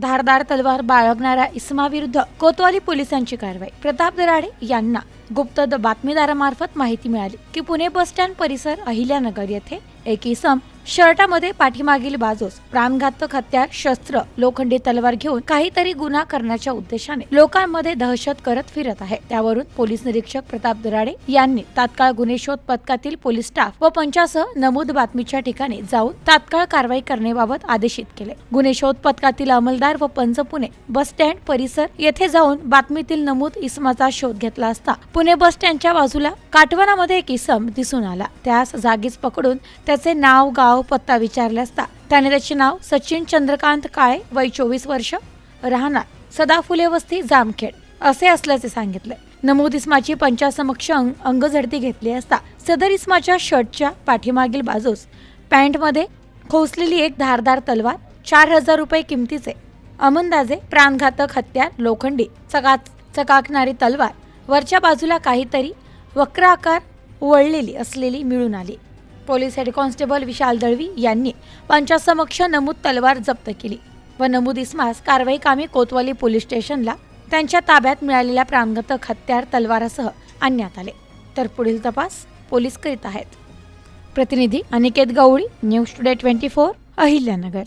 धारदार तलवार बाळगणाऱ्या इसमाविरुद्ध कोतवाली पोलिसांची कारवाई. प्रताप दराडे यांना गुप्त द- बातमीदारामार्फत माहिती मिळाली की पुणे बसस्टँड परिसर अहिल्यानगर येथे एक इसम शर्टामध्ये पाठीमागील बाजूस प्राणघातक हत्यार शस्त्र लोखंडी तलवार घेऊन काहीतरी गुन्हा करण्याच्या उद्देशाने लोकांमध्ये दहशत करत फिरत आहे. त्यावरून पोलीस निरीक्षक प्रताप दराडे यांनी तात्काळ गुन्हे शोध पथकातील पोलीस स्टाफ व पंचासह नमूद बातमीच्या ठिकाणी जाऊन तात्काळ कारवाई करण्याबाबत आदेशित केले. गुन्हे शोध पथकातील अंमलदार व पंच पुणे बस स्टँड परिसर येथे जाऊन बातमीतील नमूद इसमाचा शोध घेतला असता पुणे बस स्टँडच्या बाजूला काठवणामध्ये एक इसम दिसून आला. त्यास जागीच पकडून त्याचे नाव गाव पत्ता विचारले असता. त्याने त्याचे नाव सचिन चंद्रकांत काळे वय चोवीस वर्ष राहणार. सदाफुले वस्ती जामखेड. असे असल्याचे सांगितले. नमूद इस्माची पंचासमक्ष अंग अंगझडती घेतली असता. सदर इस्माच्या शर्टच्या पाठीमागील बाजूस पॅन्टमध्ये खोसलेली एक धारदार तलवार चार हजार रुपये किमतीचे अमंदाजे प्राणघातक हत्यार लोखंडी चकाक चकाकणारी तलवार वरच्या बाजूला काहीतरी वक्राकार वळलेली असलेली मिळून आली. Police head constable Vishal Dalvi यांनी पंचासमक्ष नमूद तलवार जप्त केली व नमूद इसमास कारवाई कामी कोतवाली पोलीस स्टेशनला त्यांच्या ताब्यात मिळालेल्या प्राणघातक हत्यार तलवारासह आणण्यात आले. तर पुढील तपास पोलीस करीत आहेत. प्रतिनिधी Aniket Gawali news today twenty four Ahilyanagar.